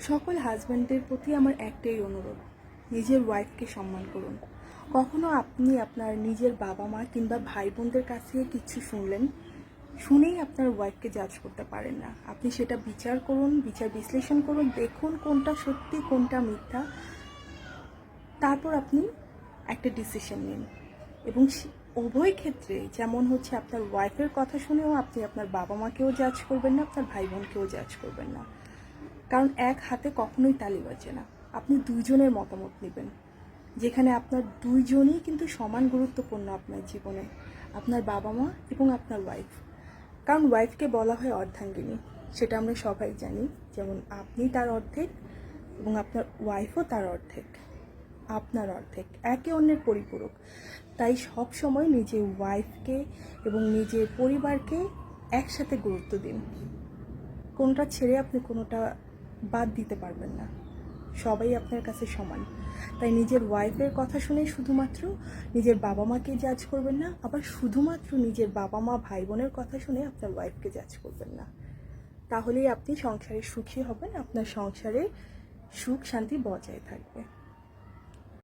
সকল হাজব্যান্ডের প্রতি আমার একটাই অনুরোধ, নিজের ওয়াইফকে সম্মান করুন। কখনো আপনি আপনার নিজের বাবা মা কিংবা ভাই বোনদের কাছ থেকে কিছু শুনলেন? শুনেই আপনার ওয়াইফকে জাজ করতে পারেন না। আপনি সেটা বিচার করুন, বিচার বিশ্লেষণ করুন, দেখুন কোনটা সত্যি, কোনটা মিথ্যা। তারপর আপনি একটা ডিসিশন নিন। এবং উভয় ক্ষেত্রে যেমন হচ্ছে আপনার ওয়াইফের কথা শুনেও আপনি আপনার বাবা মাকেও জাজ করবেন না, আপনার ভাই বোনকেও জাজ করবেন না। কারণ এক হাতে কখনোই তালি বাজে না। আপনি দুইজনের মতামত নেবেন। যেখানে আপনার দুইজনই কিন্তু সমান গুরুত্বপূর্ণ আপনার জীবনে, আপনার বাবা মা এবং আপনার ওয়াইফ কারণ ওয়াইফকে বলা হয় অর্ধাঙ্গিনী, সেটা আমরা সবাই জানি। যেমন আপনি তার অর্ধেক এবং আপনার ওয়াইফও তার অর্ধেক, আপনার অর্ধেক, একে অন্যের পরিপূরক। তাই সব সময় নিজের ওয়াইফকে এবং নিজের পরিবারকে একসাথে গুরুত্ব দিন। কোনটা ছেড়ে আপনি কোনোটা বাদ দিতে পারবেন না। সবাই আপনার কাছে সমান। তাই নিজের ওয়াইফের কথা শুনে শুধুমাত্র নিজের বাবা মাকে জাজ করবেন না, আবার শুধুমাত্র নিজের বাবা মা, ভাই বোনের কথা শুনে আপনার ওয়াইফকে জাজ করবেন না। তাহলেই আপনি সংসারে সুখী হবেন, আপনার সংসারে সুখ শান্তি বজায় থাকবে।